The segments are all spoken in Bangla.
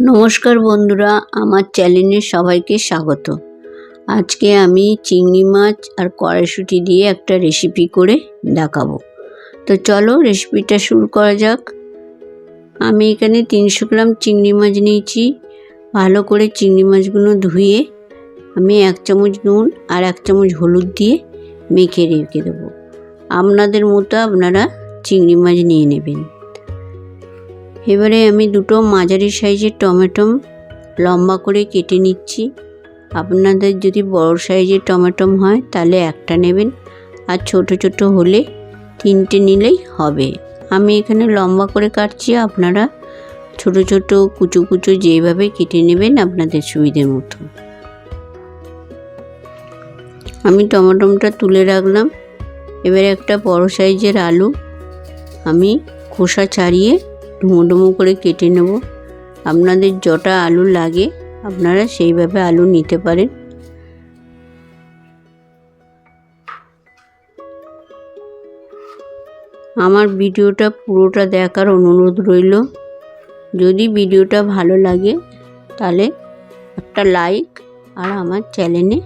নমস্কার বন্ধুরা, আমার চ্যানেলে সবাইকে স্বাগত। আজকে আমি চিংড়ি মাছ আর কড়াইশুঁটি দিয়ে একটা রেসিপি করে দেখাবো। তো চলো রেসিপিটা শুরু করা যাক। আমি এখানে তিনশো গ্রাম চিংড়ি মাছ নিয়েছি। ভালো করে চিংড়ি মাছগুলো ধুয়ে আমি এক চামচ নুন আর এক চামচ হলুদ দিয়ে মেখে রেখে দেবো। আপনাদের মতো আপনারা চিংড়ি মাছ নিয়ে নেবেন। এবারে আমি দুটো মাঝারি সাইজের টমেটো লম্বা করে কেটে নিচ্ছি। আপনাদের যদি বড় সাইজের টমেটো হয়, তাহলে একটা নেবেন। আর ছোট ছোট হলে তিনটে নিলেই হবে। আমি এখানে লম্বা করে কাটছি। আপনারা ছোট ছোট, কুচো কুচো যেভাবে কেটে নেবেন আপনাদের সুবিধের মতো। আমি টমেটোটা তুলে রাখলাম। এবারে একটা বড় সাইজের আলু আমি খোসা ছাড়িয়ে ডুমো করে কেটে নেব। আপনাদের যটা আলু লাগে, আপনারা সেইভাবে আলু নিতে পারেন। আমার ভিডিওটা পুরোটা দেখার অনুরোধ রইল। যদি ভিডিওটা ভালো লাগে, তাহলে একটা লাইক আর আমার চ্যানেলে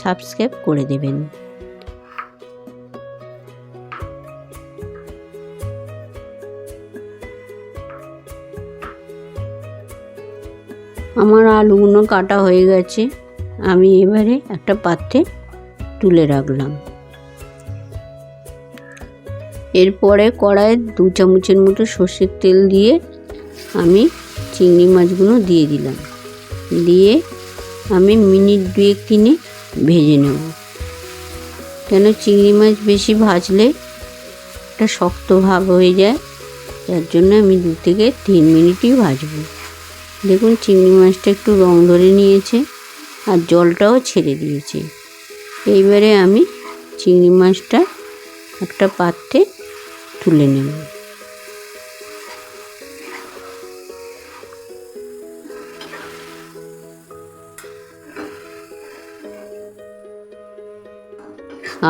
সাবস্ক্রাইব করে দেবেন। আমার আলুগুলো কাটা হয়ে গেছে। আমি এবারে একটা পাত্রে তুলে রাখলাম। এরপরে কড়াইয়ে দু চামচের মতো সর্ষের তেল দিয়ে আমি চিংড়ি মাছগুলো দিয়ে দিলাম। দিয়ে আমি মিনিট দুয়েক তিনে ভেজে নেব। কেন চিংড়ি মাছ বেশি ভাজলে একটা শক্ত ভাব হয়ে যায়, যার জন্য আমি দু থেকে তিন মিনিটই ভাজবো। দেখুন, চিংড়ি মাছটা একটু রং ধরে নিয়েছে আর জলটাও ছেড়ে দিয়েছে। এইবারে আমি চিংড়ি মাছটা একটা পাত্রে তুলে নেব।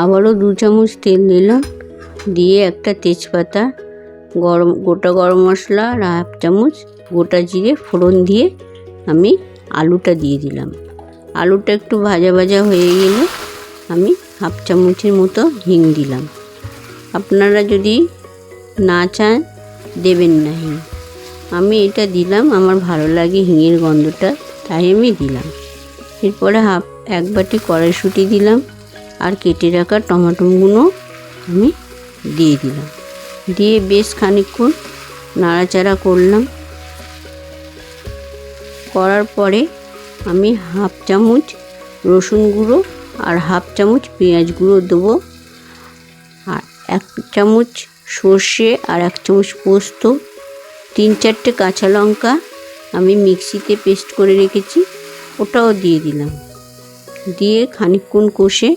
আবারও দু চামচ তেল দিলাম দিয়ে একটা তেজপাতা গরম, গোটা গরম মশলা আর হাফ চামচ গোটা জিরে ফোড়ন দিয়ে আমি আলুটা দিয়ে দিলাম। আলুটা একটু ভাজা ভাজা হয়ে গেলে আমি হাফ চামচের মতো হিং দিলাম। আপনারা যদি না চান, দেবেন না হিং। আমি এটা দিলাম, আমার ভালো লাগে হিঙের গন্ধটা, তাই আমি দিলাম। এরপরে হাফ, এক বাটি কড়াইশুঁটি দিলাম আর কেটে রাখা টমাটোগুলো আমি দিয়ে দিলাম। দিয়ে বেশ খানিক্ষণ নাড়াচাড়া করলাম। করার পরে আমি হাফ চামচ রসুন গুঁড়ো আর হাফ চামচ পেঁয়াজ গুঁড়ো দেবো। আর এক চামচ সর্ষে আর এক চামচ পোস্ত, তিন চারটে কাঁচা লঙ্কা আমি মিক্সিতে পেস্ট করে রেখেছি, ওটাও দিয়ে দিলাম। দিয়ে খানিকক্ষণ কষে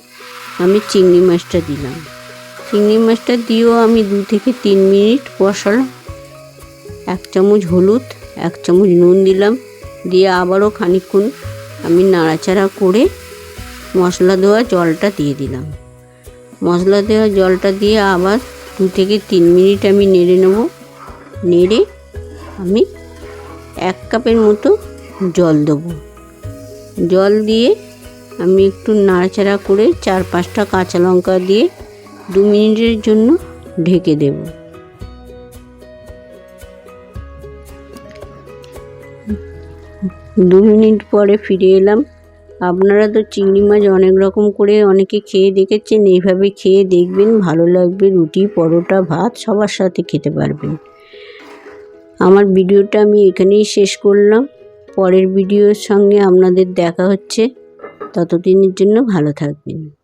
আমি চিংড়ি মাছটা দিলাম। চিংড়ি মাছটা দিয়েও আমি দু থেকে তিন মিনিট কষালাম। এক চামচ হলুদ, এক চামচ নুন দিলাম। দিয়ে আবারও খানিকক্ষণ আমি নাড়াচাড়া করে মশলা দেওয়া জলটা দিয়ে দিলাম। মশলা দেওয়া জলটা দিয়ে আবার দু থেকে তিন মিনিট আমি নেড়ে নেব। নেড়ে আমি এক কাপের মতো জল দেবো। জল দিয়ে আমি একটু নাড়াচাড়া করে চার পাঁচটা কাঁচা লঙ্কা দিয়ে দু মিনিটের জন্য ঢেকে দেব। দু মিনিট পরে ফিরে এলাম। আপনারা তো চিংড়ি মাছ অনেক রকম করে অনেকে খেয়ে দেখেছেন, এইভাবে খেয়ে দেখবেন, ভালো লাগবে, রুটি, পরোটা, ভাত সবার সাথে খেতে পারবেন। আমার ভিডিওটা আমি এখানেই শেষ করলাম। পরের ভিডিওর সঙ্গে আপনাদের দেখা হচ্ছে। ততদিনের জন্য ভালো থাকবেন।